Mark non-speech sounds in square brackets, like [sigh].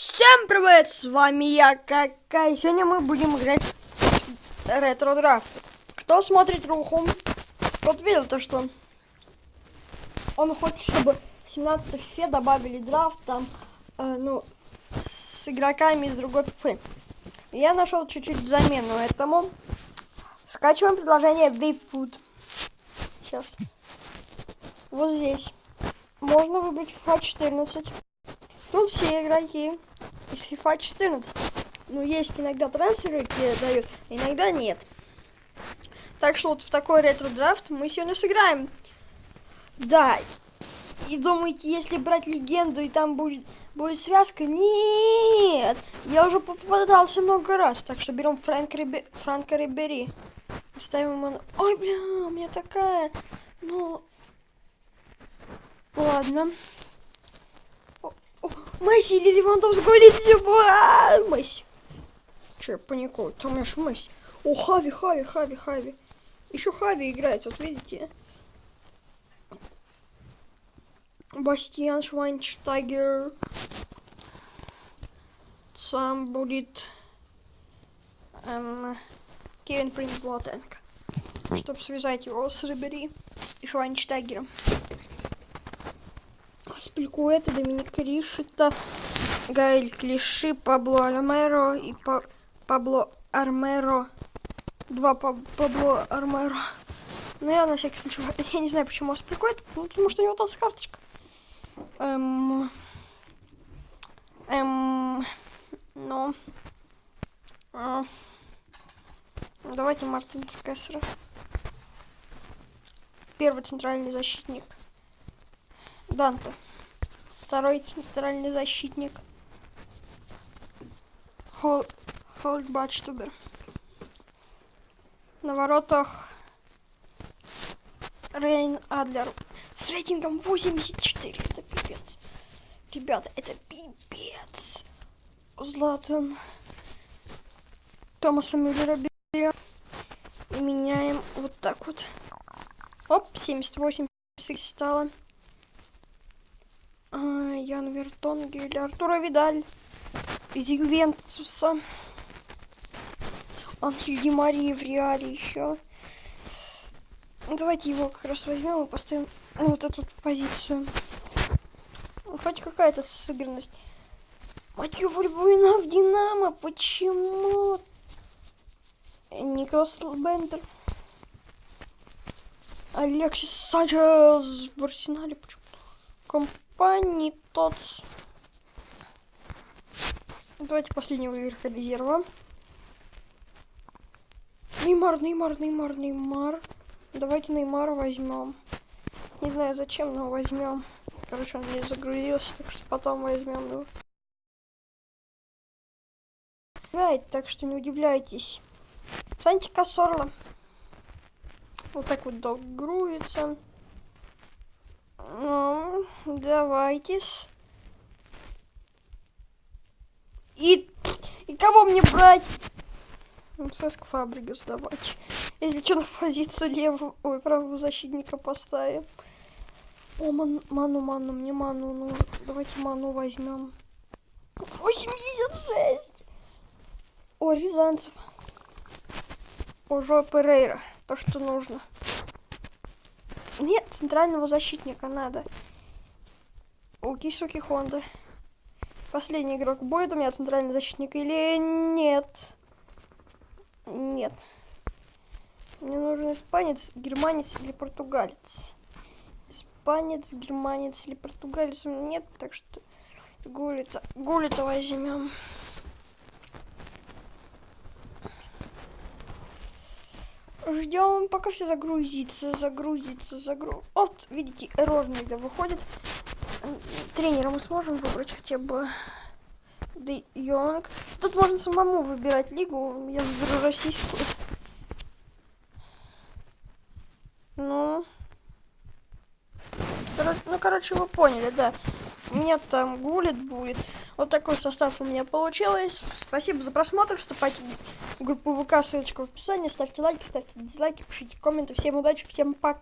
Всем привет, с вами я, Какая сегодня мы будем играть ретро драфт. Кто смотрит Руху, тот видел то, что он хочет, чтобы в 17 фе добавили драфт там, э, ну, с игроками из другой фифы. Я нашел чуть-чуть замену этому. Скачиваем приложение VFood. Сейчас. Вот здесь. Можно выбрать FA14. Ну, все игроки из FIFA 14. Ну, есть иногда трансферы, которые дают, а иногда нет. Так что вот в такой ретро-драфт мы сегодня сыграем. Да. И думаете, если брать легенду и там будет, будет связка? Нет! Я уже попадался много раз, так что берем Фрэнк Рибе... Франка Рибери. Ставим ему... Ой, бля, у меня такая... Ну... Ладно. Или Левандовский говорит, Месси. Че, паникую, там аж Месси. О, Хави, Хави, Хави, Хави. Еще Хави играет, вот видите. Бастиан Швайнштайгер. Сам будет эм, Кевин Принц Блотенко. Чтобы связать его с Рибери и Швайнштайгером. Спилькуэта, Доминик Ришита, Гаэль Клиши, Пабло Армеро и па Пабло Армеро. Два па Пабло Армеро. Ну, я на всякий случай, [laughs] я не знаю, почему Спилькуэт, ну, потому что у него там карточка. Эм... Эм... Ну... А, давайте Мартин Скессера. Первый центральный защитник. Данте. Второй центральный защитник. Хол... Холдбачтубер. На воротах Рейн Адлер. С рейтингом 84. Это пипец. Ребята, это пипец. Златан. Томаса Мюллера берем. И меняем вот так вот. Оп, 78 стало. Ян Вертонгель, Артура Видаль из Ювентуса. Анхель Ди в реале еще. Давайте его как раз возьмем и поставим вот эту позицию. Ну, хоть какая-то сыгранность. Матью Вульбуина в Динамо. Почему? Николас Бендер. Алексис Санчес в Арсенале. Почему? Компании тот. Давайте последнего игрока резерва. Неймар, Неймар, Неймар, Неймар. Давайте Неймара возьмем. Не знаю зачем, но возьмем. Короче, он не загрузился, так что потом возьмем его. Так что не удивляйтесь. Санти Кассорла. Вот так вот долго давайте. И, и кого мне брать? Ну, Сеск Фабригас давайте. Если что, на позицию левого, ой, правого защитника поставим. О, ман, ману, ману, мне ману, ну, давайте ману возьмем. 86! О, Рязанцев. О, Жо Перейра. То, что нужно. Нет, центрального защитника надо. У Кисуки Хонда. Последний игрок. Будет у меня центральный защитник или нет? Нет. Мне нужен испанец, германец или португалец. Испанец, германец или португалец нет, так что Гулита, Гулита возьмем. Ждем, пока все загрузится, загрузится, загруз. Вот, видите, эррор выходит. Тренера мы сможем выбрать хотя бы Де Йонг. Тут можно самому выбирать лигу. Я выберу российскую. Ну. Короче, ну, короче, вы поняли, да. Нет, там гулит будет. Вот такой состав у меня получилось. Спасибо за просмотр. Вступайте в группу ВК, ссылочка в описании. Ставьте лайки, ставьте дизлайки, пишите комменты. Всем удачи, всем пока.